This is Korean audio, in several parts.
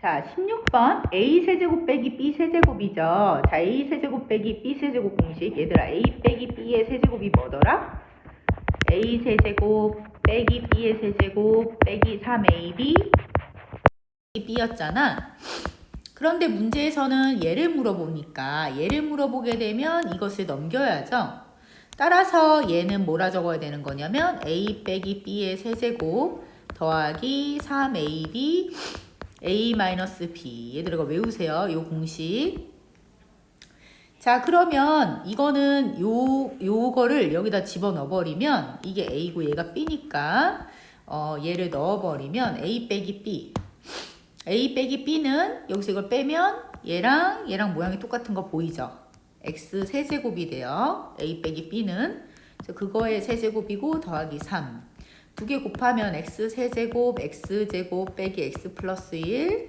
자, 16번 A 세제곱 빼기 B 세제곱이죠. 자, A 세제곱 빼기 B 세제곱 공식. 얘들아, A 빼기 B의 세제곱이 뭐더라? A 세제곱 빼기 B의 세제곱 빼기 3AB B였잖아. 그런데 문제에서는 얘를 물어보니까 얘를 물어보게 되면 이것을 넘겨야죠. 따라서 얘는 뭐라 적어야 되는 거냐면 A 빼기 B의 세제곱 더하기 3AB A-B 얘들아 외우세요. 요 공식. 자 그러면 이거는 요 요거를 여기다 집어넣어 버리면 이게 A고 얘가 B니까 어 얘를 넣어 버리면 A 빼기 B A 빼기 B는 여기서 이걸 빼면 얘랑 얘랑 모양이 똑같은 거 보이죠? X 세제곱이 돼요. A 빼기 B는 그거의 세제곱이고 더하기 3. 두 개 곱하면 x 세제곱 x 제곱 빼기 x 플러스 1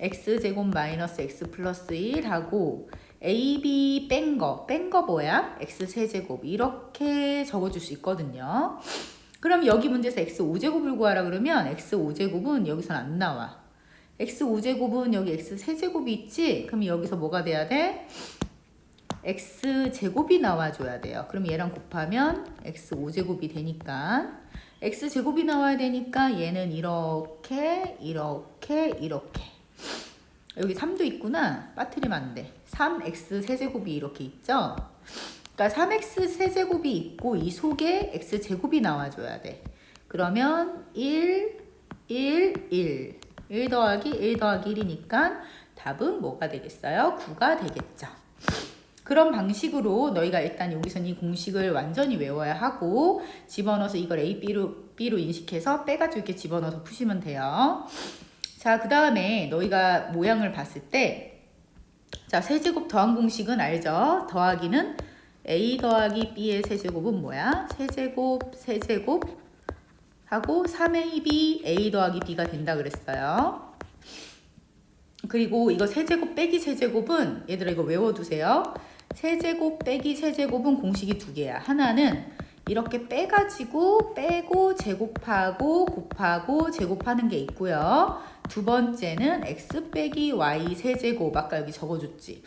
x 제곱 마이너스 x 플러스 1 하고 ab 뺀 거, 뺀 거 뭐야? x 세제곱 이렇게 적어줄 수 있거든요. 그럼 여기 문제에서 x 5제곱을 구하라 그러면 x 5제곱은 여기선 안 나와. x 5제곱은 여기 x 세제곱이 있지? 그럼 여기서 뭐가 돼야 돼? x 제곱이 나와줘야 돼요. 그럼 얘랑 곱하면 x 5제곱이 되니까 x 제곱이 나와야 되니까 얘는 이렇게 이렇게 이렇게 여기 3도 있구나 빠뜨리면 안 돼. 3x 세제곱이 이렇게 있죠. 그러니까 3x 세제곱이 있고 이 속에 x 제곱이 나와줘야 돼. 그러면 1, 1, 1. 1 더하기 1 더하기 1이니까 답은 뭐가 되겠어요? 9가 되겠죠. 그런 방식으로 너희가 일단 여기서는 이 공식을 완전히 외워야 하고 집어넣어서 이걸 A, B로, B로 인식해서 빼가지고 이렇게 집어넣어서 푸시면 돼요. 자, 그 다음에 너희가 모양을 봤을 때 자, 세제곱 더한 공식은 알죠? 더하기는 A 더하기 B의 세제곱은 뭐야? 세제곱, 세제곱 하고 3AB A 더하기 B가 된다 그랬어요. 그리고 이거 세제곱 빼기 세제곱은 얘들아 이거 외워두세요. 세제곱 빼기 세제곱은 공식이 두 개야. 하나는 이렇게 빼가지고 빼고 제곱하고 곱하고 제곱하는 게 있고요. 두 번째는 x 빼기 y 세제곱 아까 여기 적어줬지.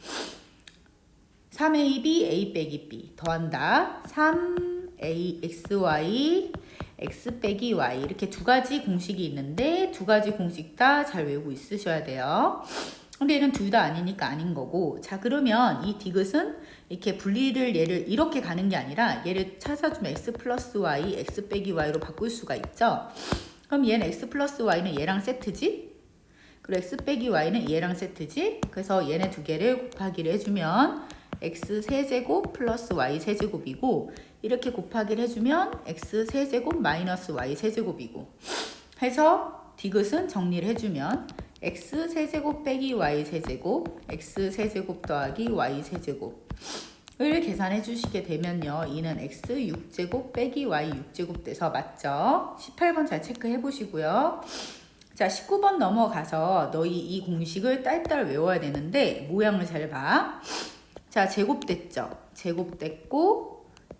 3ab a 빼기 b 더한다. 3a xy x 빼기 y 이렇게 두 가지 공식이 있는데 두 가지 공식 다 잘 외우고 있으셔야 돼요. 근데 얘는 둘 다 아니니까 아닌 거고 자 그러면 이 디귿은 이렇게 분리를 얘를 이렇게 가는 게 아니라 얘를 찾아주면 x 플러스 y x 빼기 y로 바꿀 수가 있죠. 그럼 얘는 x 플러스 y는 얘랑 세트지? 그리고 x 빼기 y는 얘랑 세트지? 그래서 얘네 두 개를 곱하기를 해주면 x 세제곱 플러스 y 세제곱이고 이렇게 곱하기를 해주면 x 세제곱 마이너스 y 세제곱이고 해서 디귿은 정리를 해주면 x 세제곱 빼기 y 세제곱 x 세제곱 더하기 y 세제곱을 계산해 주시게 되면요 이는 x 6제곱 빼기 y 6제곱 돼서 맞죠? 18번 잘 체크해 보시고요 자 19번 넘어가서 너희 이 공식을 딸딸 외워야 되는데 모양을 잘 봐. 자, 제곱됐죠? 제곱됐고,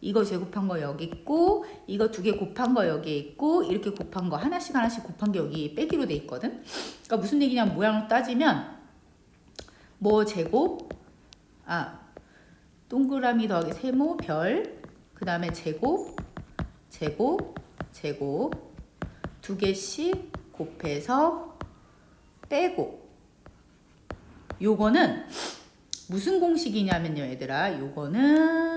이거 제곱한 거 여기 있고, 이거 두 개 곱한 거 여기 있고, 이렇게 곱한 거 하나씩 하나씩 곱한 게 여기 빼기로 돼 있거든? 그러니까 무슨 얘기냐면 모양을 따지면, 뭐 제곱, 아, 동그라미 더하기 세모, 별, 그 다음에 제곱, 제곱, 제곱, 두 개씩 곱해서 빼고, 요거는 무슨 공식이냐면요, 얘들아. 요거는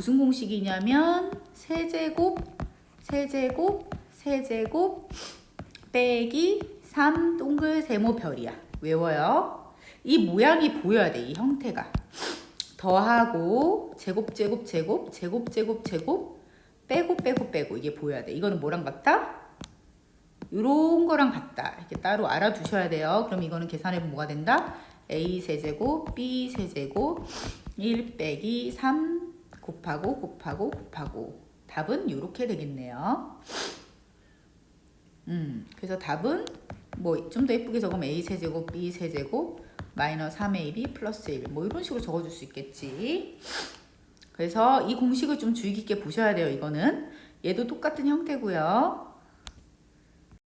무슨 공식이냐면 세제곱, 세제곱, 세제곱 빼기 3 동글 세모 별이야. 외워요. 이 모양이 보여야 돼. 이 형태가. 더하고 제곱 제곱 제곱 제곱 제곱 제곱 빼고 빼고 빼고 이게 보여야 돼. 이거는 뭐랑 같다? 요런 거랑 같다. 이렇게 따로 알아두셔야 돼요. 그럼 이거는 계산해보면 뭐가 된다? a 세제곱 b 세제곱 1 빼기 3 곱하고 곱하고 곱하고 답은 이렇게 되겠네요. 음, 그래서 답은 뭐 좀 더 예쁘게 적으면 a 세제곱 b 세제곱 마이너스 3ab 플러스 1 뭐 이런 식으로 적어줄 수 있겠지. 그래서 이 공식을 좀 주의 깊게 보셔야 돼요. 이거는 얘도 똑같은 형태고요.